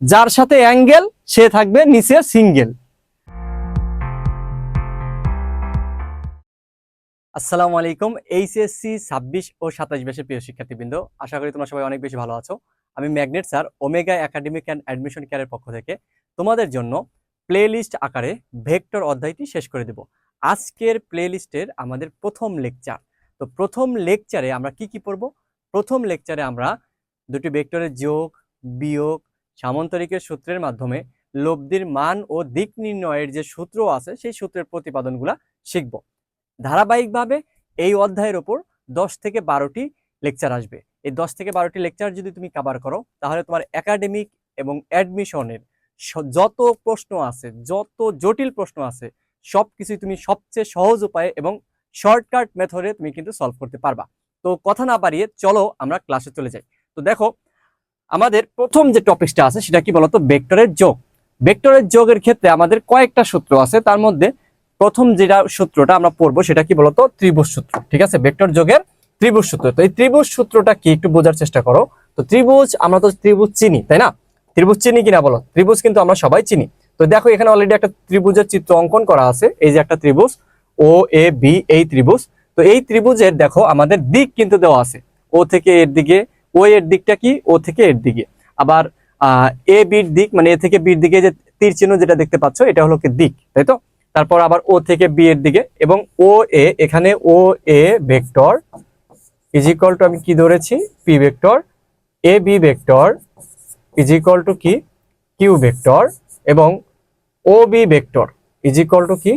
যার সাথে অ্যাঙ্গেল, সে থাকবে নিচে সিঙ্গেল। আসসালামু আলাইকুম, এইচএসসি ছাব্বিশ ও সাতাশ বেশি প্রিয় শিক্ষার্থীবৃন্দ, আশা করি তোমরা সবাই অনেক বেশি ভালো আছো। আমি magnet sir, Omega academic and admission কেয়ারের পক্ষ থেকে। তোমাদের জন্য প্লে লিস্ট আকারে ভেক্টর অধ্যায়টি শেষ করে দেব। আজকের প্লে লিস্টের আমাদের প্রথম লেকচার। তো প্রথম লেকচারে আমরা কি কি পড়ব? প্রথম লেকচারে আমরা দুটি ভেক্টরের যোগ, বিয়োগ সামান্তরিকের সূত্রের মাধ্যমে লব্ধির মান ও দিক নির্ণয়ের যে সূত্র আছে, সেই সূত্রের প্রতিপাদনগুলা শিখব। ধারাবাহিকভাবে এই অধ্যায়ের ওপর দশ থেকে বারোটি লেকচার আসবে। এই দশ থেকে বারোটি লেকচার যদি তুমি কাভার করো, তাহলে তোমার একাডেমিক এবং অ্যাডমিশনের যত প্রশ্ন আছে, যত জটিল প্রশ্ন আছে সব কিছুই তুমি সবচেয়ে সহজ উপায়ে এবং শর্টকাট মেথডে তুমি কিন্তু সলভ করতে পারবা। তো কথা না বাড়িয়ে চলো আমরা ক্লাসে চলে যাই। তো দেখো আমাদের প্রথম যে টপিকটা আছে, সেটা কি বলতো? ভেক্টরের যোগ। ভেক্টরের যোগের ক্ষেত্রে আমাদের কয়েকটা সূত্র আছে, তার মধ্যে প্রথম যেটা সূত্রটা আমরা পড়ব, সেটা কি বলতো? ত্রিভুজ সূত্র, ঠিক আছে? ভেক্টর যোগের ত্রিভুজ সূত্র। তো এই ত্রিভুজ সূত্রটা কি একটু বোঝার চেষ্টা করো? তো ত্রিভুজ, আমরা তো ত্রিভুজ চিনি, তাই না? ত্রিভুজ চিনি কিনা বলো? ত্রিভুজ কিন্তু আমরা সবাই চিনি। তো দেখো, এখানে অলরেডি একটা ত্রিভুজের চিত্র অঙ্কন করা আছে, এই যে একটা ত্রিভুজ ও এ বি এই ত্রিভুজ। তো এই ত্রিভুজের, দেখো, আমাদের দিক কিন্তু দেওয়া আছে। ও থেকে এর দিকে ও এর দিকটা কি? ও থেকে এর দিকে। আবার এ, বির দিক মানে এ থেকে বির দিকে যে তীর চিহ্ন যেটা দেখতে পাচ্ছ, এটা হলো কি দিক, তাই তো? তারপর আবার ও থেকে বি এর দিকে এবং ও, এ, এখানে O, A vector is equal to আমি কি ধরেছি? P vector, A, B vector is equal to কি? কিউ ভেক্টর এবং O, B vector is equal to কি?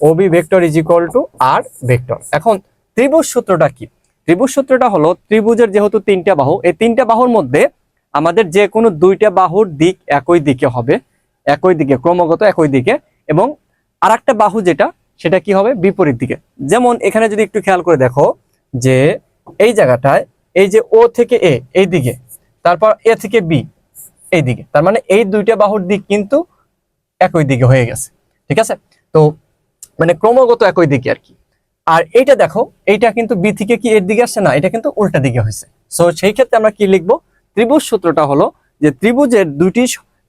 O, B vector is equal to R vector. এখন ত্রিভুজ সূত্রটা কি? ত্রিভুজ সূত্রটা হলো ত্রিভুজের যেহেতু তিনটা বাহু, এই তিনটা বাহুর মধ্যে আমাদের যে কোনো দুইটা বাহুর দিক একই দিকে হবে, একই দিকে, ক্রমাগত একই দিকে এবং আরেকটা বাহু যেটা, সেটা কি হবে? বিপরীত দিকে। যেমন এখানে যদি একটু খেয়াল করে দেখো যে এই জায়গাটায় এই যে ও থেকে এ এই দিকে, তারপর এ থেকে বি এই দিকে, তার মানে এই দুইটা বাহুর দিক কিন্তু একই দিকে হয়ে গেছে। ঠিক আছে? তো মানে ক্রমাগত একই দিকে আর কি। আর এইটা দেখো, এইটা কিন্তু বি থেকে কি এর দিকে আসছে? না, এটা কিন্তু উল্টা দিকে হয়েছে। সো সেই ক্ষেত্রে আমরা কি লিখব? ত্রিভুজ সূত্রটা হলো যে ত্রিভুজের দুটি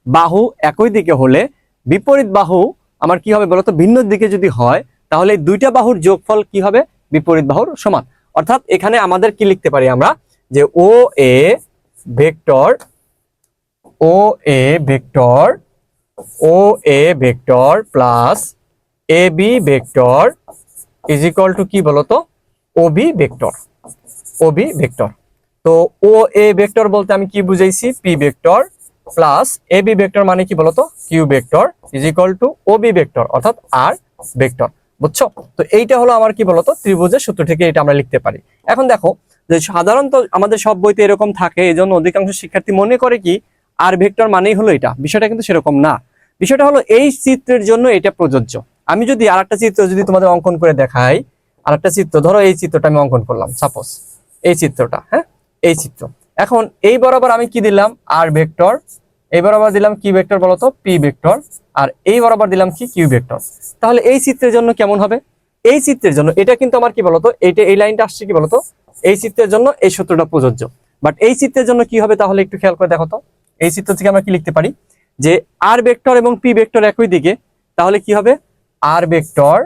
বাহু একই দিকে হলে বিপরীত বাহু আমার কি হবে বলতো? ভিন্ন দিকে যদি হয়, তাহলে দুইটা বাহুর যোগফল কি হবে? বিপরীত বাহুর সমান। অর্থাৎ এখানে আমাদের কি লিখতে পারি আমরা? যে O A vector, O A vector, O A vector plus A B vector is equal to কি বলতো? O B vector O B vector তো ও এ ভেক্টর বলতে আমি কি বুঝাইছি? P vector plus A B vector মানে কি বলতো? Q vector is equal to O B vector অর্থাৎ আর ভেক্টর বুঝছ? তো এইটা হলো আমার কি বলতো? ত্রিভুজের সূত্র থেকে এটা আমরা লিখতে পারি। এখন দেখো, যে সাধারণত আমাদের সব বইতে এরকম থাকে, এই জন্য অধিকাংশ শিক্ষার্থী মনে করে কি আর ভেক্টর মানেই হলো এটা। বিষয়টা কিন্তু সেরকম না। বিষয়টা হলো এই চিত্রের জন্য এটা প্রযোজ্য। আমি যদি আর একটা চিত্র যদি তোমাদের অঙ্কন করে দেখাই আর একটা চিত্র, ধরো এই চিত্রটা আমি অঙ্কন করলাম সাপোজ এই চিত্রটা হ্যাঁ? এই চিত্র। এখন এই বরাবর আমি কি দিলাম? আর ভেক্টর এই বরাবর দিলাম কি ভেক্টর বলতো? পি ভেক্টর আর এই বরাবর দিলাম কি কিউ ভেক্টর তাহলে এই চিত্রের জন্য কেমন হবে? এই চিত্রের জন্য, এটা কিন্তু আমার কি বলতো? এইটা এই লাইনটা আসছে কি বলতো? এই চিত্রের জন্য এই সূত্রটা প্রযোজ্য। বাট এই চিত্রের জন্য কি হবে তাহলে একটু খেয়াল করে দেখো তো। এই চিত্র থেকে আমরা কি লিখতে পারি? যে আর ভেক্টর এবং পি ভেক্টর একই দিকে, তাহলে কি হবে? R vector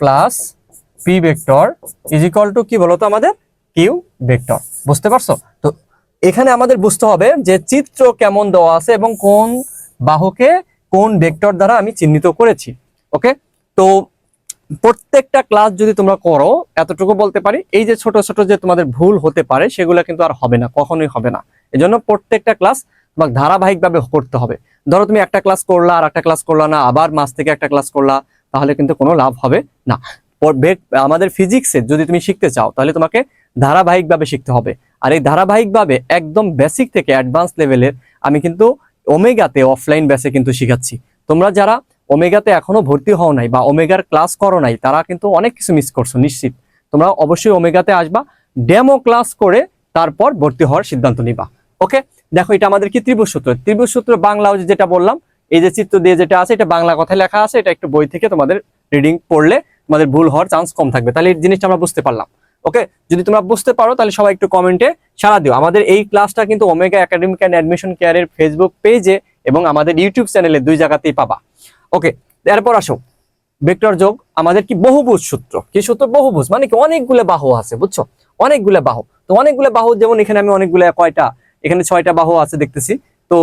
plus P vector is equal to কি বলতো আমাদের? কিউ ভেক্টর বুঝতে পারছ? তো এখানে আমাদের বুঝতে হবে যে চিত্র কেমন দেওয়া আছে এবং কোন বাহুকে কোন ভেক্টর দ্বারা আমি চিহ্নিত করেছি। ওকে তো প্রত্যেকটা ক্লাস যদি তোমরা করো, এতটুকু বলতে পারি, এই যে ছোট ছোট যে তোমাদের ভুল হতে পারে, সেগুলো কিন্তু আর হবে না, কখনোই হবে না। এজন্য প্রত্যেকটা ক্লাস তোমাকে ধারাবাহিকভাবে করতে হবে। ধরো তুমি একটা ক্লাস করলা আর একটা ক্লাস করলা না, আবার মাস থেকে একটা ক্লাস করলা তাহলে কিন্তু কোনো লাভ হবে না। পর- বে- আমাদের ফিজিক্সে যদি তুমি শিখতে চাও, তাহলে তোমাকে ধারাবাহিকভাবে শিখতে হবে। আর এই ধারাবাহিকভাবে একদম বেসিক থেকে অ্যাডভান্স লেভেলের আমি কিন্তু ওমেগাতে অফলাইন ব্যাসে কিন্তু শিখাচ্ছি। তোমরা যারা ওমেগাতে এখনও ভর্তি হও নাই বা ওমেগার ক্লাস করো নাই, তারা কিন্তু অনেক কিছু মিস করছ, নিশ্চিত। তোমরা অবশ্যই ওমেগাতে আসবা ডেমো ক্লাস করে তারপর ভর্তি হওয়ার সিদ্ধান্ত নিবা। ওকে দেখো, এটা আমাদের কি ত্রিভুজ সূত্র? ত্রিভুজ সূত্র বাংলা যেটা বললাম এই যে চিত্র দিয়ে যেটা আছে, এটা বাংলা কথায় লেখা আছে, এটা একটু বই থেকে তোমাদের রিডিং পড়লে তোমাদের ভুল হওয়ার চান্স কম থাকবে। তাহলে এই জিনিসটা আমরা বুঝতে পারলাম। ওকে যদি তোমরা বুঝতে পারো, তাহলে সবাই একটু কমেন্টে সাড়া দিও। আমাদের এই ক্লাসটা কিন্তু ওমেগা একাডেমিক অ্যান্ড অ্যাডমিশন কেয়ারের ফেসবুক পেজে এবং আমাদের ইউটিউব চ্যানেলে দুই জায়গাতেই পাবা। ওকে এরপর আসো। ভেক্টর যোগ আমাদের কি বহুভুজ সূত্র? কি সূত্র? বহুভুজ। মানে কি অনেকগুলো বাহু আছে, বুঝছ? অনেকগুলো বাহু। তো অনেকগুলো বাহু, যেমন এখানে আমি অনেকগুলো কয়টা? এখানে ছয়টা বাহু আছে দেখতেছি। তো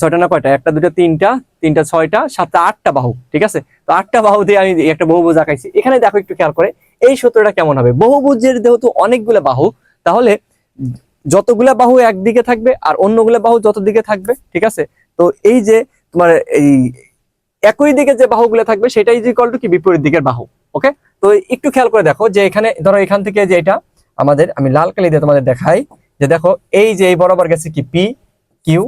ছয়টা না কয়টা? একটা দুটো তিনটা তিনটা, ছয়টা, সাতটা, আটটা বাহু, ঠিক আছে? তো আটটা বাহু দিয়ে আমি একটা বহুভুজ আঁকাইছি। এখানে দেখো একটু খেয়াল করে, এই সূত্রটা কেমন হবে? বহুভুজের যেহেতু অনেকগুলো বাহু, তাহলে যতগুলা বাহু একদিকে থাকবে আর অন্যগুলা বাহু যত দিকে থাকবে, ঠিক আছে? তো এই যে তোমার এই একই দিকে যে বাহুগুলো থাকবে সেটাই ইকুয়াল টু কি? বিপরীত দিকের বাহু ওকে তো একটু খেয়াল করে দেখো যে এখানে, ধরো এখান থেকে যে এটা আমাদের, আমি লাল কালি দিয়ে তোমাদের দেখাই, যে দেখো এই যে এই বরাবর গেছে কি? পি কিউ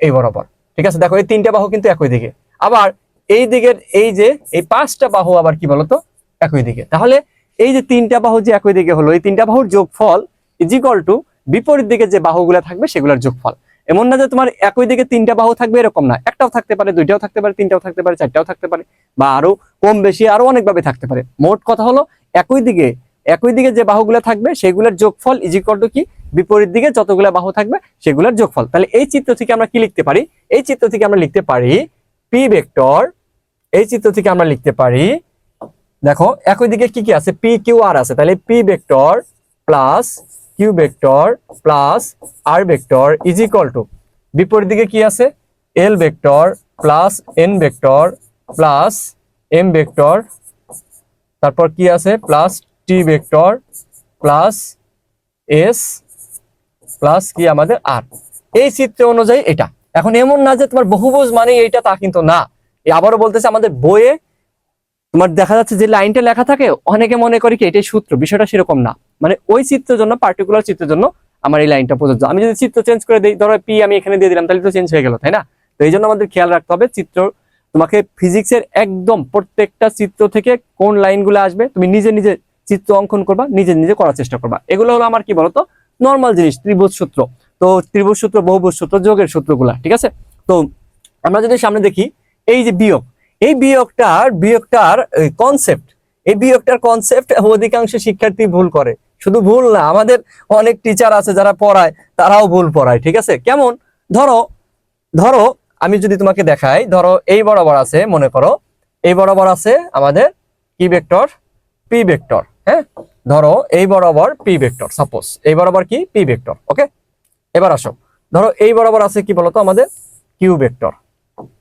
এই বরাবর। ঠিক আছে? দেখো, এই তিনটা বাহু কিন্তু একই দিকে। আবার এই দিকের এই যে, এই পাঁচটা বাহু আবার কি বলতো? একই দিকে। তাহলে এই যে তিনটা বাহু যে একই দিকে হলো, এই তিনটা বাহুর যোগফল ইজ টু বিপরীত দিকে যে বাহুগুলো থাকবে, সেগুলোর যোগফল। এমন না যে তোমার একই দিকে তিনটা বাহু থাকবে, এরকম না। একটাও থাকতে পারে, দুইটাও থাকতে পারে, তিনটাও থাকতে পারে, চারটাও থাকতে পারে, বা আরও কম বেশি, আরও অনেকভাবে থাকতে পারে। মোট কথা হলো, একই দিকে একই দিকে যে বাহুগুলো থাকবে, সেগুলোর যোগফল ইজ টু কি? বিপরীত দিকে যতগুলো বাহু থাকবে সেগুলোর যোগফল। তাহলে এই চিত্র থেকে আমরা কি লিখতে পারি? এই চিত্র থেকে আমরা লিখতে পারি পি ভেক্টর এই চিত্র থেকে আমরা লিখতে পারি, দেখো, একই দিকে কি কি আছে? পি কিউ আর আছে। তাহলে P vector plus Q vector plus R vector is equal to বিপরীত দিকে কি আছে? L vector plus N vector plus M vector তারপর কি আছে? Plus T vector plus S plus কি আমাদের আর এই চিত্র অনুযায়ী এটা। এখন এমন না যে তোমার বহুভুজ মানে এইটা, তা কিন্তু না। আবারও বলতেছে আমাদের বইয়ে তোমার দেখা যাচ্ছে যে লাইনটা লেখা থাকে, অনেকে মনে করে কি এটাই সূত্র, বিষয়টা সেরকম না। মানে ওই চিত্রের জন্য পার্টিকুলার চিত্রের জন্য আমার এই লাইনটা প্রযোজ্য। আমি যদি চিত্র চেঞ্জ করে দিই, ধরো পি আমি এখানে দিয়ে দিলাম, তাহলে তো চেঞ্জ হয়ে গেল, তাই না? তো এই জন্য আমাদের খেয়াল রাখতে হবে, চিত্র তোমাকে ফিজিক্সের একদম প্রত্যেকটা চিত্র থেকে কোন লাইনগুলো আসবে, তুমি নিজে নিজে চিত্র অঙ্কন করবা, নিজে নিজে করার চেষ্টা করবা। এগুলো হলো আমার কি বলতো? নর্মাল জিনিস, ত্রিভুজ সূত্র। তো ত্রিভুজ সূত্র, বহুভুজ সূত্র, যোগের সূত্রগুলা, ঠিক আছে? তো আমরা যদি সামনে দেখি, এই যে বিয়োগ, এই বিয়োগটার বিয়োগটার কনসেপ্ট এই বিয়োগটার কনসেপ্ট অধিকাংশ শিক্ষার্থী ভুল করে। শুধু ভুল না, আমাদের অনেক টিচার আছে যারা পড়ায়, তারাও ভুল পড়ায়, ঠিক আছে? কেমন? ধরো ধরো, আমি যদি তোমাকে দেখাই, ধরো, এই বরাবর আছে, মনে করো, এই বরাবর আছে আমাদের কি ভেক্টর পি ভেক্টর হ্যাঁ? ধরো এই বরাবর পি ভেক্টর সাপোজ এই বরাবর কি? পি ভেক্টর ওকে এবার আসো। ধরো এই বরাবর আছে কি বলতো আমাদের? কিউ ভেক্টর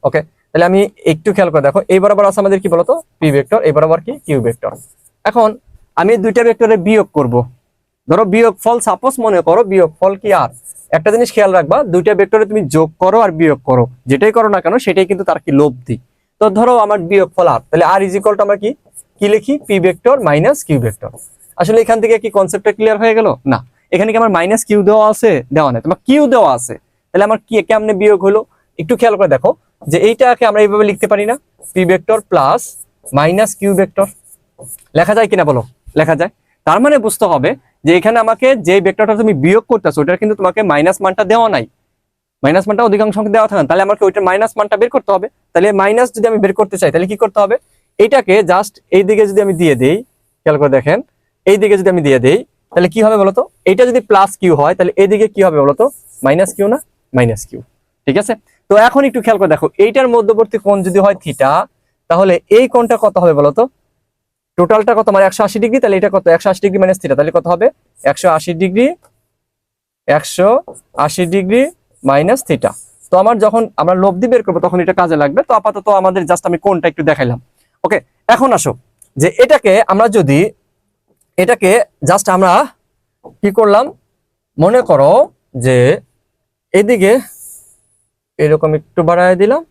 ওকে তাহলে আমি একটু খেয়াল করে দেখো, এই বরাবর আছে আমাদের কি বলতো? পি ভেক্টর, এই বরাবর কি? Q vector. এখন আমি দুইটা ভেক্টরে বিয়োগ করব। ধরো বিয়োগ ফল সাপোজ মনে করো বিয়োগ ফল কি আর? একটা জিনিস খেয়াল রাখবা, দুইটা ভেক্টরে তুমি যোগ করো আর বিয়োগ করো। যেটাই করো না কেন, সেটাই কিন্তু তার কি লব্ধি। তো ধরো আমার বিয়োগ ফল আর, তাহলে আর ইজ ইকুয়াল টু আমরা কি? কি লিখি? P vector minus Q vector. আসলে এখান থেকে কি কনসেপ্টটা ক্লিয়ার হয়ে গেল? না। এখানে কি আমার মাইনাস কিউ দেওয়া আছে? দেওয়া নেই। তোমার কিউ দেওয়া আছে। তাহলে আমার কি কেমনে বিয়োগ হলো? একটু খেয়াল করে দেখো যে এইটাকে আমরা এইভাবে লিখতে পারি না। P vector plus minus Q vector লেখা যায় কিনা বলো? লেখা যায়। তার মানে বুঝতে হবে যে এখানে আমাকে যে ভেক্টরটা তুমি বিয়োগ করতেছো, ওটার কিন্তু তোমাকে মাইনাস মানটা দেওয়া নাই। মাইনাস মানটা অধিকাংশ দেওয়া থাকে। তাহলে আমাকে ওইটার মাইনাস মানটা বের করতে হবে। তাহলে মাইনাস যদি আমি বের করতে চাই, তাহলে কি করতে হবে? এইটাকে জাস্ট এই দিকে যদি আমি দিয়ে দেই, খেয়াল করে দেখেন। এই দিকে যদি আমি দিয়ে দিই, তাহলে কি হবে বলতো? এটা যদি প্লাস কিউ হয়, তাহলে এইদিকে কি হবে বলতো? মাইনাস কিউ না মাইনাস কিউ ঠিক আছে? তো এখন একটু খেয়াল করে দেখো, এইটার মধ্যবর্তী কোণ যদি হয় থিটা তাহলে এই কোণটা কত হবে বলতো? টোটালটা কত? মানে একশো আশি ডিগ্রি, তাহলে এটা কত? একশো আশি ডিগ্রি মাইনাস থিটা তাহলে কত হবে? একশো আশি ডিগ্রি, একশো আশি ডিগ্রি মাইনাস থিটা তো আমার যখন আমরা লব্ধি বের করব, তখন এটা কাজে লাগবে। তো আপাতত আমাদের জাস্ট আমি কোনটা একটু দেখাইলাম। ওকে এখন আসো। যে এটাকে আমরা যদি এটাকে জাস্ট আমরা কি করলাম? মনে করো যে এদিকে এরকম একটু বাড়ায় দিলাম।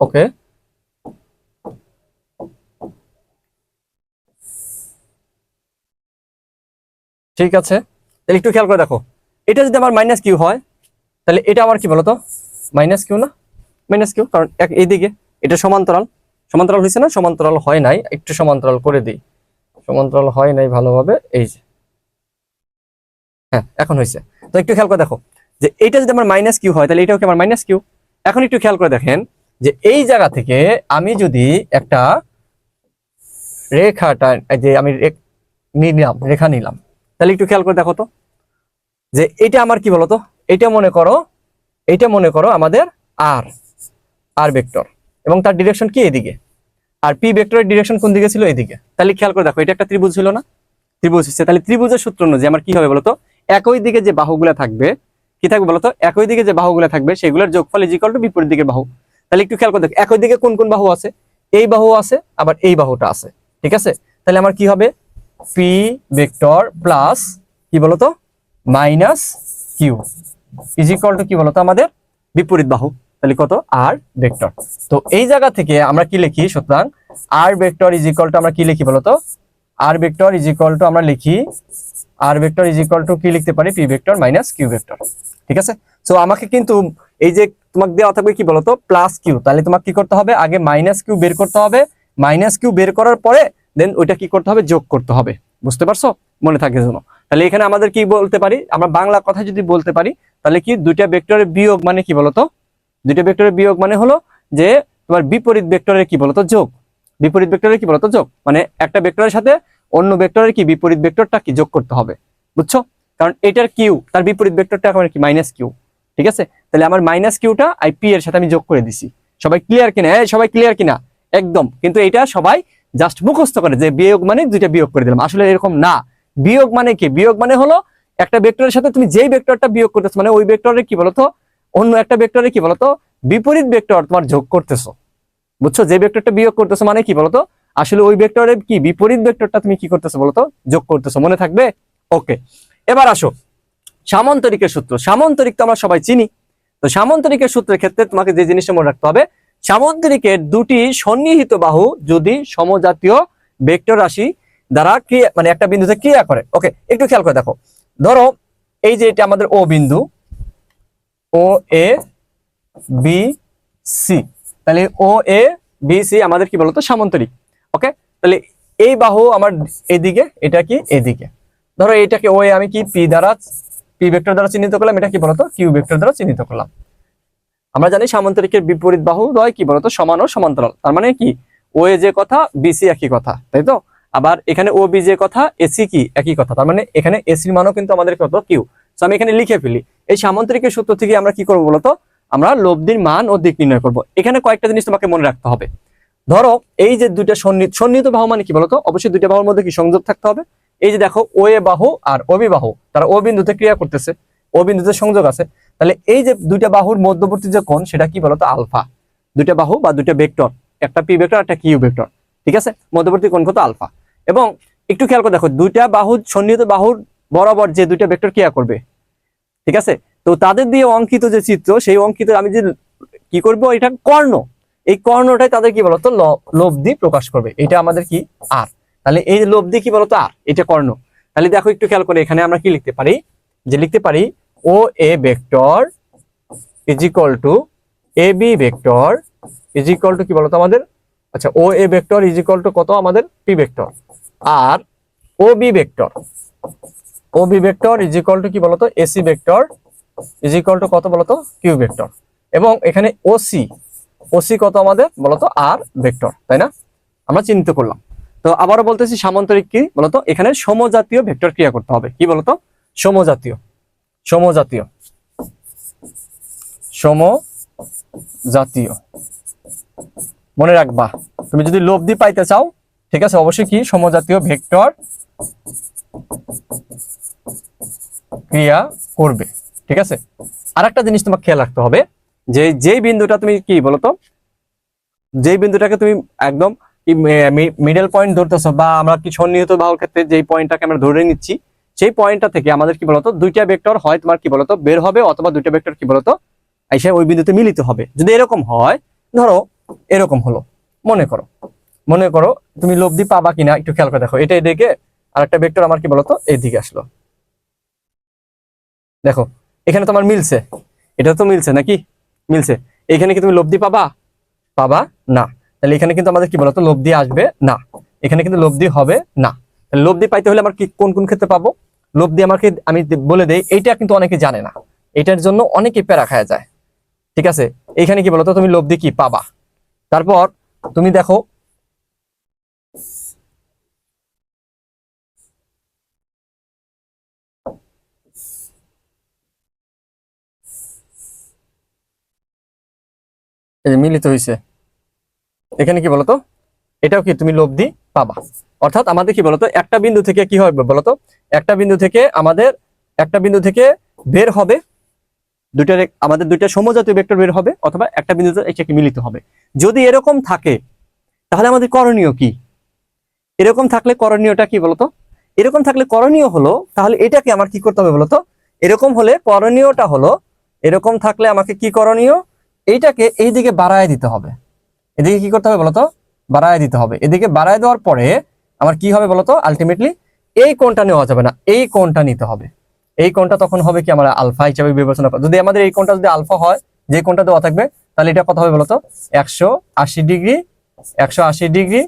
ওকে ঠিক আছে? তাহলে একটু খেয়াল করে দেখো। এটা যদি আমার মাইনাস কিউ হয়, তাহলে এটা আমার কি বলতো? মাইনাস কিউ না? মাইনাস কিউ কারণ এক এইদিকে এটা সমান্তরাল। সমান্তরাল হয়েছে না? সমান্তরাল হয় নাই। একটু সমান্তরাল করে দিই। সমান্তরাল হয় নাই ভালোভাবে। এই যে। হ্যাঁ এখন হয়েছে। তো একটু খেয়াল করে দেখো যে এইটা যদি আমার মাইনাস কিউ হয়, তাহলে এটাও কি আমার মাইনাস কিউ এখন একটু খেয়াল করে দেখেন যে এই জায়গা থেকে আমি যদি একটা রেখাটা যে আমি নিলাম, রেখা নিলাম, তাহলে একটু খেয়াল করে দেখো তো যে এটা আমার কি বলতো? এটা মনে করো, এটা মনে করো আমাদের আর আর ভেক্টর এবং তার ডিরেকশন কি এদিকে? আর পি ভেক্টরের ডিরেকশন কোন দিকে ছিল? এদিকে। তাহলে খেয়াল করে দেখো, এটা একটা ত্রিভুজ ছিল না? ত্রিভুজ হচ্ছে, তাহলে ত্রিভুজের সূত্র অনুযায়ী আমার কি হবে বলতো? একই দিকে যে বাহুগুলা থাকবে, কি থাকবে বলতো? একই দিকে যে বাহুগুলা থাকবে, সেগুলোর যোগফল ইজ ইকুয়াল টু বিপরীত দিকের বাহু। তাহলে একটু খেয়াল করে দেখো, একই দিকে কোন কোন বাহু আছে? এই বাহু আছে, আবার এই বাহুটা আছে। ঠিক আছে? তাহলে আমার কি হবে? পি ভেক্টর প্লাস কি বলতো? Minus Q is equal to কি বলতো? আমাদের বিপরীত বাহু। তাহলে কত? আর ভেক্টর তো এই জায়গা থেকে আমরা কি লিখি সুতরাং R vector is equal to আমরা কি লিখি বলতো? R vector is equal to আমরা লিখি R vector is equal to কি লিখতে পারি? P vector minus Q vector ঠিক আছে? সো আমাকে কিন্তু এই যে তোমাকে দেওয়া থাকবে কি বলতো? প্লাস কিউ তাহলে তোমাকে কি করতে হবে? আগে মাইনাস কিউ বের করতে হবে। মাইনাস কিউ বের করার পরে দেন ওইটা কি করতে হবে? যোগ করতে হবে। বুঝতে পারছ? মনে থাকে যেন। তাহলে এখানে আমাদের কি বলতে পারি? আমরা বাংলা কথা যদি বলতে পারি, তাহলে কি দুইটা ভেক্টরের বিয়োগ মানে কি বলতো? দুইটা ভেক্টরের বিয়োগ মানে হলো যে তোমার বিপরীত ভেক্টরের কি বলতো? যোগ। বিপরীত ভেক্টরের কি বলতো? যোগ। মানে একটা ভেক্টরের সাথে অন্য ভেক্টরের কি বিপরীত ভেক্টরটা কি যোগ করতে হবে? বুঝছ? কারণ এটার কিউ তার বিপরীত ভেক্টরটা আমার কি? মাইনাস কিউ ঠিক আছে? তাহলে আমার মাইনাস কিউটা আই পি এর সাথে আমি যোগ করে দিছি। সবাই ক্লিয়ার কিনা? হ্যাঁ সবাই ক্লিয়ার কিনা? একদম। কিন্তু এটা সবাই জাস্ট মুখস্থ করে যে বিয়োগ মানে দুইটা বিয়োগ করে দিলাম। আসলে এরকম না। বিয়োগ মানে কি? বিয়োগ মানে হলো একটা ভেক্টরের সাথে তুমি যেই ভেক্টরটা বিয়োগ করতেছো মানে ওই ভেক্টরের কি বলতো? অন্য একটা ভেক্টরের কি বলতো? বিপরীত ভেক্টর তোমার যোগ করতেছো। বুঝছ? যে ভেক্টরটা বিয়োগ করতেছো মানে কি বলতো? আসলে ওই ভেক্টরের কি বিপরীত ভেক্টরটা তুমি কি করতেছো বলতো? যোগ করতেছো। মনে থাকবে? ওকে এবার আসো। সামান্তরিকের সূত্র। সামান্তরিক তো আমরা সবাই চিনি। তো সামান্তরিকের সূত্রের ক্ষেত্রে তোমাকে যে জিনিসটা মনে রাখতে হবে, সামান্তরিকের দুটি সন্নিহিত বাহু যদি সমজাতীয় ভেক্টর রাশি দ্বারা ক্রিয়া মানে একটা বিন্দুতে ক্রিয়া করে। ওকে একটু খেয়াল করে দেখো। ধরো, এই যে এটা আমাদের ও বিন্দু। ও এ বি সি তাহলে ও এ বি সি আমাদের কি বলতো? সামান্তরিক। ওকে তাহলে এই বাহু আমার এদিকে, এটা কি? এদিকে। ধরো এটাকে ও আমি কি? পি দ্বারা পি ভেক্টর দ্বারা চিহ্নিত করলাম? এটা কি বলতো? কিউ ভেক্টর দ্বারা চিহ্নিত করলাম। আমরা জানি সামান্তরিকের বিপরীত বাহু দ্বয় কি বলতো? সমান ও সমান্তরাল। তার মানে কি? ও এ যে কথা বিসি একই কথা। তাই তো? আবার এখানে ও বি যে কথা এসি কি? একই কথা। তার মানে এখানে এসির মানও কিন্তু আমাদের কত কিউ তো আমি এখানে লিখে ফেলি। এই সামান্তরিকের সূত্র থেকে আমরা কি করব বলতো? আমরা লব্ধির মান ও দিক নির্ণয় করব। এখানে কয়েকটা জিনিস তোমাকে মনে রাখতে হবে। ধরো, এই যে দুইটা সন্নিহিত সন্নিহিত বাহু মানে কি বলতো? অবশ্যই দুইটা বাহুর মধ্যে কি সংযোগ থাকতে হবে? এই যে দেখো, ও এ বাহু আর অবি বাহু, তারা ও বিন্দুতে ক্রিয়া করতেছে, ও বিন্দুতে সংযোগ আছে। তাহলে এই যে দুইটা বাহুর মধ্যবর্তী যে কোণ, সেটা কি বলতো? আলফা। দুইটা বাহু বা দুইটা ভেক্টর, একটা পি ভেক্টর, একটা কিউ ভেক্টর। ঠিক আছে? মধ্যবর্তী কোণ কত? আলফা। এবং একটু খেয়াল করে দেখো, দুইটা বাহু, সন্নিহিত বাহুর বরাবর যে দুইটা ভেক্টর ক্রিয়া করবে ঠিক আছে? তো তাদের দিয়ে অঙ্কিত যে চিত্র, সেই অঙ্কিত আমি যে কি করব, এটা কর্ণ। এই কর্ণটাই তাদের কি বলতো? ল- লব্ধি প্রকাশ করবে। এটা আমাদের কি? আর। তাহলে এই লব্ধি কি বলতো? আর। এটা কর্ণ। তাহলে দেখো একটু খেয়াল করে, এখানে আমরা কি লিখতে পারি? যে লিখতে পারি, O A vector is equal to A B vector is equal to কি বলতো আমাদের? আচ্ছা O A vector is equal to কত আমাদের? P vector. R O B vector. O B vector is equal to কি বলতো? A C vector is equal to কত বলতো? কিউ ভেক্টর এবং এখানে ওসি ওসি কত আমাদের? বলতো আর ভেক্টর তাই না? আমরা চিহ্নিত করলাম। তো আবারও বলতেছি সামান্তরিক কি? বলতো এখানে সমজাতীয় ভেক্টর ক্রিয়া করতে হবে। কি বলতো? সমজাতীয়। সমজাতীয়। সমজাতীয়। মনে রাখবা, তুমি যদি লব্ধি পাইতে চাও, ঠিক আছে, অবশ্যই কি? সমজাতীয় ভেক্টর ক্রিয়া করবে, ঠিক আছে? আর একটা জিনিস তোমাকে খেয়াল রাখতে হবে, যে যেই বিন্দুটা তুমি কি বলতো? যেই বিন্দুটাকে তুমি একদম মিডল পয়েন্ট ধরতেছো, বা আমরা কি সন্নিহিত বাহুর ক্ষেত্রে যেই পয়েন্টটাকে আমরা ধরে নিচ্ছি, সেই পয়েন্টটা থেকে আমাদের কি বলতো? দুইটা ভেক্টর হয় তোমার কি বলতো? বের হবে, অথবা দুইটা ভেক্টর কি বলতো? এসে ওই বিন্দুতে মিলিত হবে। যদি এরকম হয়, ধরো এরকম হলো, মনে করো। মনে করো তুমি লব্ধি পাবা কিনা, একটু খেয়াল করে দেখো। এটা এদিকে আর একটা ভেক্টর আমার কি বলতো? এইদিকে আসলো। দেখো, এখানে তোমার মিলছে। এটা তো মিলছে নাকি? মিলছে। এখানে কি তুমি লব্ধি পাবা? পাবা না। তাহলে এখানে কিন্তু আমাদের কি বলতো? লব্ধি আসবে না। এখানে কিন্তু লব্ধি হবে না। লব্ধি পাইতে হলে আমার কি কোন কোন ক্ষেত্রে পাবো? লব্ধি আমাকে আমি বলে দেই, এইটা কিন্তু অনেকে জানে না। এটার জন্য অনেকে প্যারা খায়া যায়। ঠিক আছে? এখানে কি বলতো? তুমি লব্ধি কি পাবা? তারপর তুমি দেখো এই মিলিত হয়েছে এখানে কি বলতো? এটাও কি তুমি লব্ধি পাবা। অর্থাৎ আমাদের কি বলতো? একটা বিন্দু থেকে কি হবে বলতো? একটা বিন্দু থেকে আমাদের, একটা বিন্দু থেকে বের হবে। দুইটা রে- আমাদের দুইটা সমজাতীয় ভেক্টর বের হবে অথবা একটা বিন্দুতে এটাকে মিলিত হবে। যদি এরকম থাকে, তাহলে আমাদের করণীয় কি? এরকম থাকলে করণীয়টা কি বলতো? এরকম থাকলে করণীয় হলো, তাহলে এটাকে আমার কি করতে হবে বলতো? এরকম হলে করণীয়টা হলো, এরকম থাকলে আমাকে কি করণীয়? এইটাকে এই দিকে বাড়ায় দিতে হবে। এদিকে কি করতে হবে বলতো? বাড়ায় দিতে হবে। এদিকে বাড়ায় দেওয়ার পরে আমার কি হবে বলতো? আলটিমেটলি এই কোণটা নেওয়া যাবে না। এই কোণটা নিতে হবে। এই কোণটা তখন হবে কি? আমরা আলফা হিসাবে বিবেচনা যদি আমাদের এই কোণটা যদি আলফা হয়, যে কোণটা দেওয়া থাকবে, তাহলে এটা কত হবে বলতো? একশো আশি ডিগ্রি, একশো আশি ডিগ্রি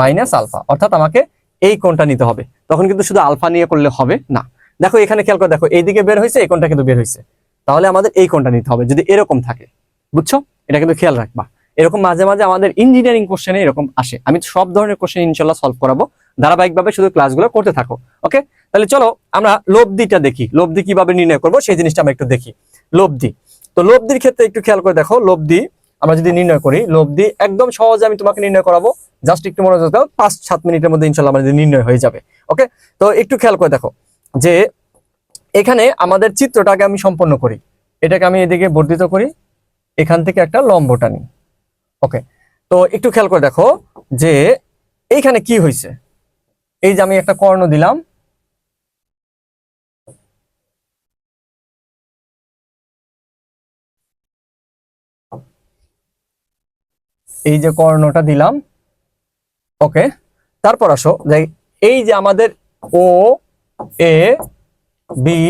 মাইনাস আলফা। অর্থাৎ আমাকে এই কোণটা নিতে হবে। তখন কিন্তু শুধু আলফা নিয়ে করলে হবে না। দেখো এখানে খেয়াল করে দেখো, এইদিকে বের হয়েছে, এই কোণটা কিন্তু বের হয়েছে। তাহলে আমাদের এই কোণটা নিতে হবে, যদি এরকম থাকে। বুঝছ? এটা কিন্তু খেয়াল রাখবা। এরকম মাঝে মাঝে আমাদের ইঞ্জিনিয়ারিং কোশ্চেনে এরকম আসে। আমি সব ধরনের কোশ্চেন ইনশাল্লাহ সলভ করাবো। ধারাবাহিকভাবে শুধু ক্লাসগুলো করতে থাকো ওকে তাহলে চলো আমরা লব্ধিটা দেখি। লব্ধি কীভাবে নির্ণয় করব সেই জিনিসটা আমরা একটু দেখি। লব্ধি। তো লব্ধির ক্ষেত্রে একটু খেয়াল করে দেখো, লব্ধি আমরা যদি নির্ণয় করি, লব্ধি একদম সহজে আমি তোমাকে নির্ণয় করাবো। জাস্ট একটু মনোযোগ দাও, পাঁচ সাত মিনিটের মধ্যে ইনশাল্লাহ আমাদের নির্ণয় হয়ে যাবে ওকে তো একটু খেয়াল করে দেখো যে এখানে আমাদের চিত্রটাকে আমি সম্পন্ন করি। এটাকে আমি এদিকে বর্ধিত করি। এখান থেকে একটা লম্ব টানি। ওকে, তো একটু খেয়াল করে দেখো যে এইখানে কি হয়েছে। এই যে আমি একটা কর্ণ দিলাম। এই যে কর্ণটা দিলাম। ওকে, তারপর আসো, যে এই যে আমাদের ও এ বি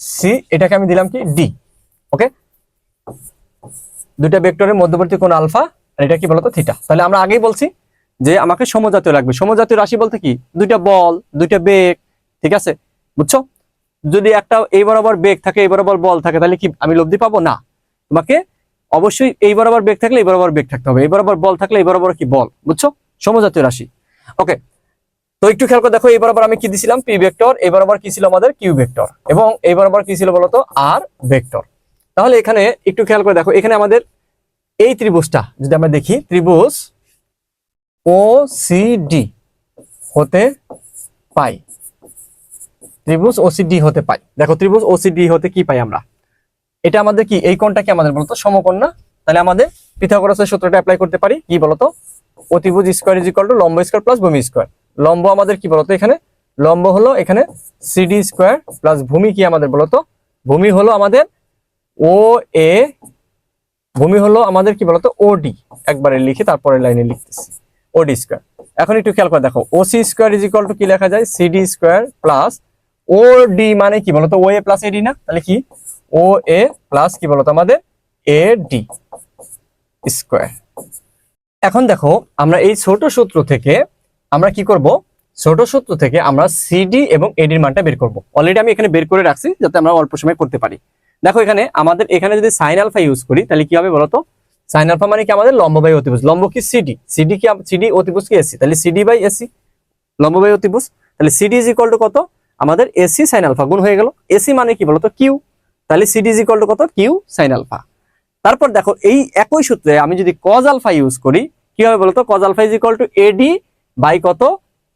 সি এটাকে আমি দিলাম কি? D okay? দুইটা ভেক্টরের মধ্যবর্তী কোণ আলফা, আর এটা কি বলতো থিটা? তাহলে আমরা আগেই বলছি যে আমাকে সমজাতীয় লাগবে। সমজাতীয় রাশি বলতে কি? দুইটা বল, দুইটা বেগ, ঠিক আছে? বুঝছ? যদি একটা এই বরাবর বেগ থাকে, এই বরাবর বল থাকে, তাহলে কি আমি লব্ধি পাবো? না। তোমাকে অবশ্যই এই বরাবর বেগ থাকলে এই বরাবর বেগ থাকতে হবে। এই বরাবর বল থাকলে এই বরাবর কি? বল। বুঝছ? সমজাতীয় রাশি। ওকে। তো একটু খেয়াল করে দেখো, এই বরাবর আমি কি দিছিলাম? পি ভেক্টর, এই বরাবর কি ছিল আমাদের? Q vector. এবং এই বরাবর কি ছিল বলতো? R vector. তাহলে এখানে একটু খেয়াল করে দেখো, এখানে আমাদের এই ত্রিভুজটা, যদি আমরা দেখি, ত্রিভুজ ও ডি হতে পাই। ত্রিভুজ ওসিডি হতে পাই। দেখো, ত্রিভুজ ওসিডি হতে কি পাই আমরা? এটা আমাদের কি, এই কোণটা কি আমাদের বলতো সমকোণ না তাহলে আমাদের পিথাগোরাসের সূত্রটা অ্যাপ্লাই করতে পারি, কি বলতো? অতিভুজ স্কোয়ার ইজ ইকুয়াল টু লম্ব স্কোয়ার প্লাস ভূমি স্কোয়ার লম্ব আমাদের কি বলতো এখানে? লম্ব হলো এখানে সিডি স্কোয়ার প্লাস ভূমি কি আমাদের বলতো? ভূমি হলো আমাদের ও, এ, ভূমি হলো আমাদের কি বলতো? ওডি একবারে লিখে তারপরে লাইনে লিখতেছি। ওডি স্কোয়ার। এখন একটু খেয়াল করে দেখো। O C square is equal to কি লেখা যায়? C D square plus O, D মানে কি বলতো? ও, এ প্লাস এডি না? তাহলে কি? ও, এ প্লাস কি বলতো আমাদের? A, D square. এখন দেখো, আমরা এই ছোট সূত্র থেকে আমরা কি করব? ছোট সূত্র থেকে আমরা সিডি এবং এডির মানটা বের করব। অলরেডি আমি এখানে বের করে রাখছি যাতে আমরা অল্প সময় করতে পারি। দেখো এখানে আমাদের, এখানে যদি সাইন আলফা ইউজ করি, তাহলে কি হবে বলতো? সাইন আলফা মানে কি আমাদের লম্ব বাই লম্ব কি সিডি সিডি কি সিডি অতিভুজ কি এসি তাহলে C D by A C লম্ব বাই তাহলে C D is equal to কত? আমাদের এসি সাইন আলফা গুণ হয়ে গেল। এসি মানে কি বলতো? কিউ তাহলে C D is equal to কত? কিউ সাইন আলফা তারপর দেখো, এই একই সূত্রে আমি যদি কজ আলফা ইউজ করি, কি হবে বলতো? Cos alpha is equal to A D by কত?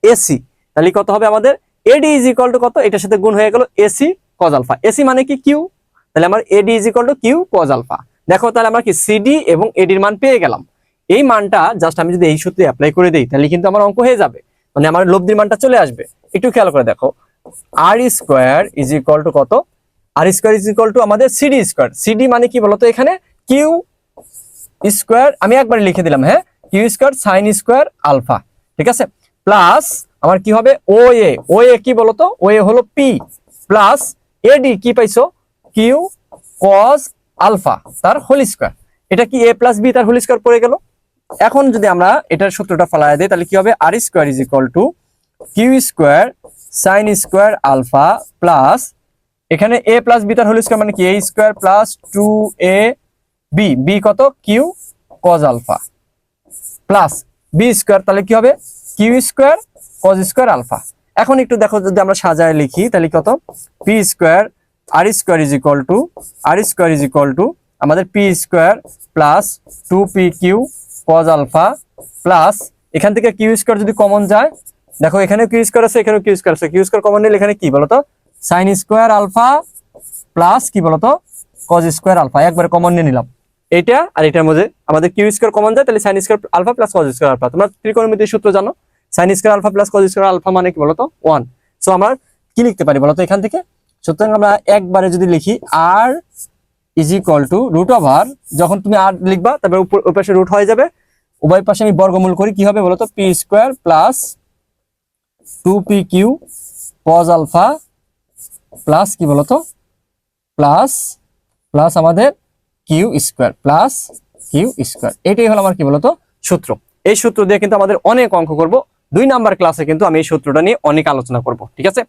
এসি তাহলে কত হবে আমাদের? এডি ইজ ইকুয়াল টু কত? এটার সাথে গুণ হয়ে গেল এসি কজ আলফা এসি মানে কি? কিউ তাহলে আমার A D is equal to Q cos alpha দেখো তাহলে আমরা কি সিডি এবং এডির মান পেয়ে গেলাম। এই মানটা জাস্ট আমি যদি এই সূত্রে অ্যাপ্লাই করে দিই, তাহলে কিন্তু আমার অঙ্ক হয়ে যাবে। মানে আমার লব্ধির মানটা চলে আসবে। একটু খেয়াল করে দেখো। R square is equal to কত? R square is equal to আমাদের C D square C D মানে কি বলতো এখানে? কিউ স্কোয়ার আমি একবার লিখে দিলাম হ্যাঁ? Q square sine square alpha ঠিক আছে? প্লাস আমার কি হবে? ও এ ও এ কি বলতো? ও এ হলো পি প্লাস এডি কি পাইছো? কিউ কস আলফা তার হোল স্কোয়ার এটা কি এ প্লাস বি তার হোল স্কোয়ার পড়ে গেল? এখন যদি আমরা এটার সূত্রটা ফেলায় দিই, তাহলে কি হবে? R square is equal to Q square sine square alpha plus এখানে এ প্লাস বি তার হোল স্কোয়ার মানে কি? A square plus two A B B কত? Q cos alpha plus B square তাহলে কি হবে? Q square cos square alpha এখন একটু দেখো, যদি আমরা সাজায় লিখি, তাহলে কত? P square R square is equal to R square is equal to আমাদের P square plus two P Q cos alpha plus এখান থেকে কিউ স্কোয়ার যদি কমন যায়, দেখো এখানে কিউ স্কোয়ার আছে, এখানেও কিউ স্কোয়ার আছে। কিউ স্কোয়ার কমন নিলে এখানে কি বলতো? সাইন স্কোয়ার আলফা প্লাস কি বলতো? কজ স্কোয়ার আলফা একবারে কমন নিয়ে নিলাম। এটা আর এটার মধ্যে আমাদের কিউ স্কোয়ার কমন যায়, তাহলে sine square alpha plus cos square alpha তোমরা ত্রিকোণমিতির সূত্র জানো। Sine square alpha plus cos square alpha মানে কি বলতো? ওয়ান সো আমরা কি লিখতে পারি বলতো এখান থেকে? সুতরাং আমরা একবারে যদি লিখি R is equal to root over যখন তুমি আর লিখবা, তারপর ওই পাশে রুট হয়ে যাবে। উভয় পাশে আমি বর্গমূল করি, কি হবে বলতো? P square plus two P Q cos alpha plus কি বলতো? প্লাস প্লাস আমাদের Q square plus Q square এটাই হলো আমার কি বলতো? সূত্র। এই সূত্র দিয়ে কিন্তু আমাদের অনেক অঙ্ক করব। দুই নাম্বার ক্লাসে কিন্তু আমি এই সূত্রটা নিয়ে অনেক আলোচনা করব, ঠিক আছে?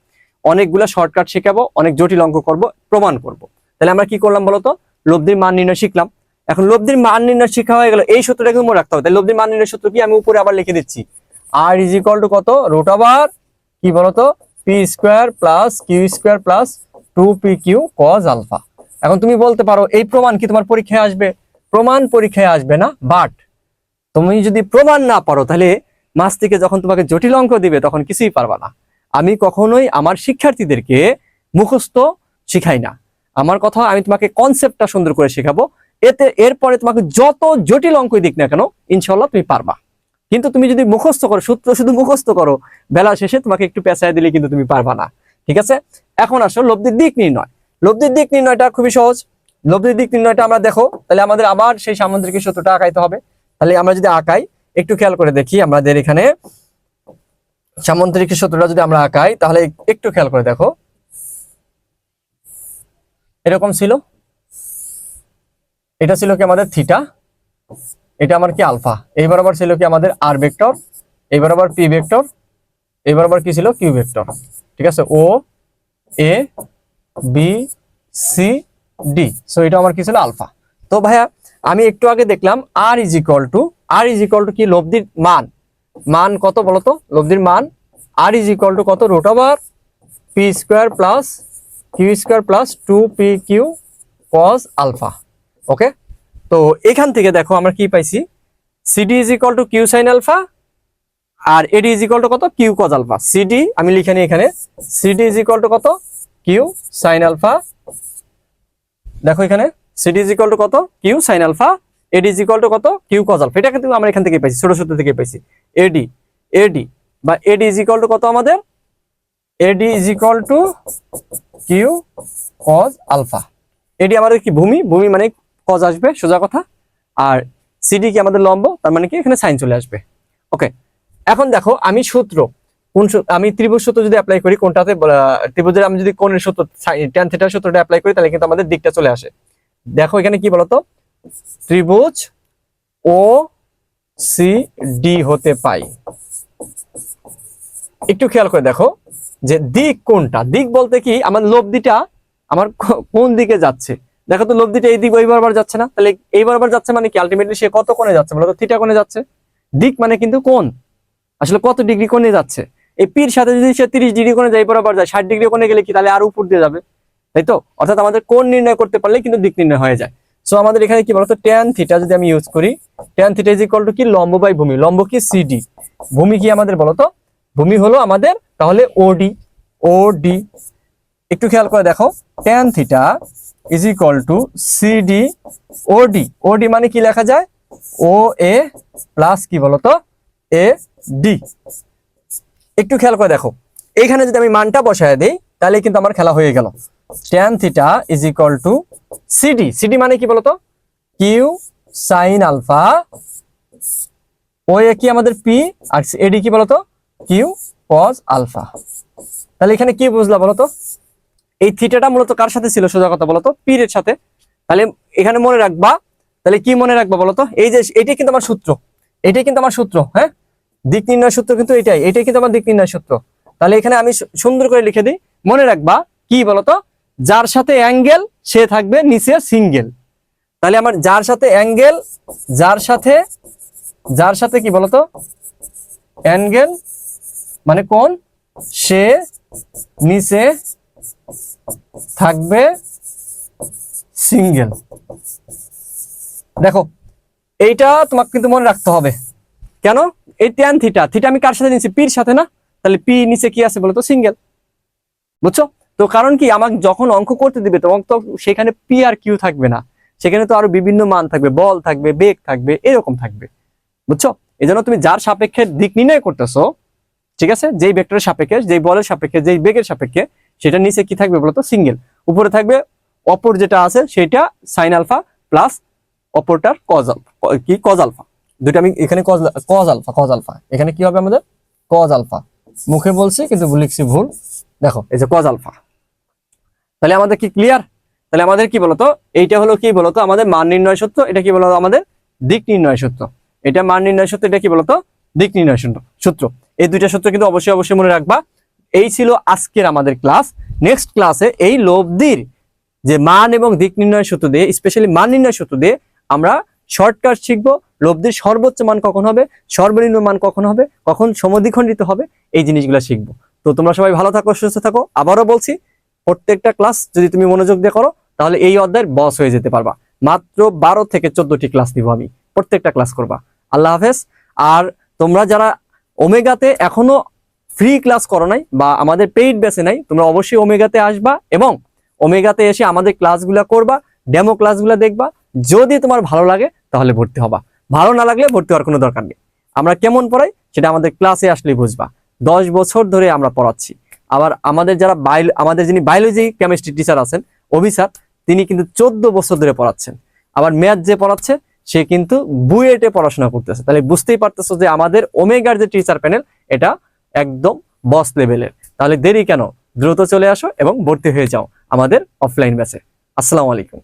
অনেকগুলো শর্টকাট শেখাবো, অনেক জটিল অঙ্ক করব, প্রমাণ করব। তাহলে আমরা কি করলাম বলতো? লব্ধির মান নির্ণয় শিখলাম। এখন লব্ধির মান নির্ণয় শিখা হয়ে গেল, এই সূত্রটা কিন্তু মনে রাখতে হবে। তাহলে লব্ধির মান নির্ণয় সূত্র কি? আমি উপরে আবার লিখে দিচ্ছি। আর ইজ ইকুয়াল টু কত? রুট ওভার কি বলতো? P square plus Q square plus two P Q cos alpha এখন তুমি বলতে পারো, এই প্রমাণ কি তোমার পরীক্ষায় আসবে? প্রমাণ পরীক্ষায় আসবে না বাট তুমি যদি প্রমাণ না পারো, তাহলে মাস থেকে যখন তোমাকে জটিল অঙ্ক দিবে, তখন কিছুই পারবা না। আমি কখনোই আমার শিক্ষার্থীদেরকে মুখস্থ শিখাই না। আমার কথা আমি তোমাকে কনসেপ্টটা সুন্দর করে শেখাবো। এতে, এরপরে তোমাকে যত জটিল অঙ্কই দিক না কেন ইনশাল্লাহ তুমি পারবা। কিন্তু তুমি যদি মুখস্থ করো, সূত্র শুধু মুখস্থ করো, বেলা শেষে তোমাকে একটু পেঁচায় দিলে কিন্তু তুমি পারবা না। ঠিক আছে? এখন আসো, লব্ধির দিক নির্ণয়। লব্ধির দিক নির্ণয়টা খুবই সহজ। লব্ধির দিক নির্ণয়টা আমরা দেখো, তাহলে আমাদের আবার সেই সামুদ্রিক সূত্রটা আঁকাইতে হবে। তাহলে আমরা যদি আঁকাই, একটু খেয়াল করে দেখি, আমাদের এখানে সামুদ্রিক সূত্রটা যদি আমরা আঁকাই, তাহলে একটু খেয়াল করে দেখো। এরকম ছিল। এটা ছিল কি আমাদের থিটা? এটা আমার কি আলফা? এই বরাবর ছিল কি আমাদের আর ভেক্টর? এই বরাবর পি ভেক্টর? এই বরাবর কি ছিল? Q vector. ঠিক আছে? O, A, B, C, D. So এটা আমার কি ছিল? আলফা। তো ভাইয়া, আমি একটু আগে দেখলাম R is equal to R is equal to কি? লব্ধির মান। মান কত বলতো? লব্ধির মান আর ইজ ইকুয়াল টু কত? Root over P square plus Q square plus two P Q cos alpha okay তো এখান থেকে দেখো আমরা কি পাইছি? C D is equal to Q sine alpha R A D is equal to কত? Q cos alpha C D আমি লিখে নিই এখানে C D is equal to কত? কিউ সাইন আলফা দেখো এখানে C D is equal to কত? Q sine alpha A D is equal to কত? কিউ কজ আলফা এটা কিন্তু আমরা এখান থেকে পাইছি, ছোট ছোট থেকে পাইছি। এডি এডি বা এডি ইজ ইকুয়াল টু কত আমাদের? A D is equal to Q cos alpha A D আমাদের কি, ভূমি? ভূমি মানে কজ আসবে, সোজা কথা। আর সিডি কি আমাদের লম্ব? তার মানে কি, এখানে সাইন চলে আসবে। ওকে এখন দেখো, আমি সূত্র, কোন আমি ত্রিভুজ সূত্র যদি অ্যাপ্লাই করি, কোনটাতে ত্রিভুজের আমি যদি কোণের সূত্র ট্যান থিটার সূত্রটা অ্যাপ্লাই করি, তাহলে কিন্তু আমাদের দিকটা চলে আসে। দেখো এখানে কি বলতো? ত্রিভুজ ও সি ডি হতে পাই। একটু খেয়াল করে দেখো যে দিক কোনটা? দিক বলতে কি আমার লব্ধিটা আমার কোন দিকে যাচ্ছে? দেখো তো লব্ধিটা এই দিক ওই বরাবর যাচ্ছে না? তাহলে এই বরাবর যাচ্ছে মানে কি? আলটিমেটলি সে কত কোণে যাচ্ছে? বলতো থিটা কোণে যাচ্ছে। দিক মানে কিন্তু কোণ। আসলে কত ডিগ্রি কোণে যাচ্ছে? এই পির সাথে যদি সে তিরিশ ডিগ্রি কোণে যায় বরাবর যায়, ষাট ডিগ্রি কোণে গেলে কি তাহলে আর উপর দিয়ে যাবে? তাই তো? অর্থাৎ আমাদের কোণ নির্ণয় করতে পারলে কিন্তু দিক নির্ণয় হয়ে যায়। সো আমাদের এখানে কি বলতো? ট্যান থিটা যদি আমি ইউজ করি tan theta is equal to কি? লম্ব বাই ভূমি। লম্ব কি? সিডি ভূমি কি আমাদের বলতো? ভূমি হলো আমাদের তাহলে ওডি ওডি একটু খেয়াল করে দেখো। Tan theta is equal to C D O D O D মানে কি লেখা যায়? ও এ প্লাস কি বলতো? এ ডি একটু খেয়াল করে দেখো। এখানে যদি আমি মানটা বসায় দিই, তাহলে কিন্তু আমার খেলা হয়ে গেল। Tan theta is equal to C D C D মানে কি বলতো? Q sine alpha O A কি আমাদের পি আর এডি কি বলতো? কিউ কজ আলফা তাহলে এখানে কি বুঝলা বলতো? এই থিটাটা মূলত কার সাথে ছিল? সোজা কথা বলতো পির এর সাথে। তাহলে এখানে মনে রাখবা, তাহলে কি মনে রাখবা বলতো? এই যে এটাই কিন্তু আমার সূত্র। এটাই কিন্তু আমার সূত্র হ্যাঁ? দিক নির্ণয় সূত্র কিন্তু এটাই। এটাই কিন্তু আমার দিক নির্ণয় সূত্র। তাহলে এখানে আমি সুন্দর করে লিখে দিই। মনে রাখবা, কি বলতো? যার সাথে অ্যাঙ্গেল, সে থাকবে নিচে সিঙ্গেল। তাহলে আমার যার সাথে অ্যাঙ্গেল, যার সাথে যার সাথে কি বলতো? অ্যাঙ্গেল মানে কোন? সে নিচে থাকবে সিঙ্গেল। দেখো, এইটা তোমাকে কিন্তু মনে রাখতে হবে। কেন? এই ট্যান থিটা থিটা আমি কার সাথে নিচ্ছি পির সাথে না? তাহলে পি নিচে কি আছে বলতো? সিঙ্গেল। বুঝছ? তো কারণ কি, আমাকে যখন অঙ্ক করতে দিবে, তখন তো সেখানে পি আর কিউ থাকবে না। সেখানে তো আরও বিভিন্ন মান থাকবে, বল থাকবে, বেগ থাকবে, এরকম থাকবে। বুঝছ? এই তুমি যার সাপেক্ষে দিক নির্ণয় করতেছো, ঠিক আছে? যেই ভেক্টরের সাপেক্ষে, যেই বলের সাপেক্ষে, যেই বেগের সাপেক্ষে, সেটা নিচে কি থাকবে বলতো? সিঙ্গেল। উপরে থাকবে অপর যেটা আছে, সেটা সাইন আলফা প্লাস অপরটার কজ আলফা কি? কজ আলফা দুটো আমি এখানে cos cos alpha cos alpha এখানে কি হবে আমাদের? কজ আলফা মুখে বলছি, কিন্তু লিখছি ভুল। দেখো, এই যে কজ আলফা তাহলে আমাদের কি ক্লিয়ার তাহলে আমাদের কি বলতো? এইটা হলো কি বলতো? আমাদের মান নির্ণয় সূত্র, এটা কি বলতো? আমাদের দিক নির্ণয় সূত্র। এটা মান নির্ণয় সূত্র, এটা কি বলতো? দিক নির্ণয় সূত্র সূত্র। এই দুইটা সূত্র কিন্তু অবশ্যই অবশ্যই মনে রাখবা। এই ছিল আজকের আমাদের ক্লাস নেক্সট ক্লাসে এই লব্ধির যে মান এবং দিক নির্ণয় সূত্র দিয়ে স্পেশালি মান নির্ণয় সূত্র দিয়ে আমরা শর্টকাট শিখব। লব্ধির সর্বোচ্চ মান কখন হবে? সর্বনিম্ন মান কখন হবে? কখন সমদ্বিখণ্ডিত হবে? এই জিনিসগুলো শিখব। তো তোমরা সবাই ভালো থাকো, সুস্থ থাকো। আবারও বলছি প্রত্যেকটা ক্লাস যদি তুমি মনোযোগ দিয়ে করো, তাহলে এই অধ্যায়ের বস হয়ে যেতে পারবা। মাত্র বারো থেকে চোদ্দটি ক্লাস দিব আমি। প্রত্যেকটা ক্লাস করবা। আল্লাহ হাফেজ। আর তোমরা যারা ওমেগাতে এখনও ফ্রি ক্লাস করো নাই বা আমাদের পেইড বেসে নাই, তোমরা অবশ্যই ওমেগাতে আসবা এবং ওমেগাতে এসে আমাদের ক্লাসগুলো করবা ডেমো ক্লাসগুলো দেখবা। যদি তোমার ভালো লাগে, তাহলে ভর্তি হবা। ভালো না লাগলে ভর্তি হওয়ার কোনো দরকার নেই। আমরা কেমন পড়াই, সেটা আমাদের ক্লাসে আসলেই বুঝবা। দশ বছর ধরে আমরা পড়াচ্ছি। আবার আমাদের যারা বায়ো, আমাদের যিনি বায়োলজি কেমিস্ট্রি টিচার আছেন অভিশাপ তিনি কিন্তু চোদ্দ বছর ধরে পড়াচ্ছেন। আবার ম্যাথ যে পড়াচ্ছে, সে কিন্তু বুয়েটে পড়াশোনা করতেছে। তাহলে বুঝতেই পারতেছো যে আমাদের ওমেগার যে টিচার প্যানেল এটা একদম বস লেভেলের তাহলে দেরি কেন? দ্রুত চলে আসো এবং ভর্তি হয়ে যাও আমাদের অফলাইন ব্যাচে আসসালামু আলাইকুম।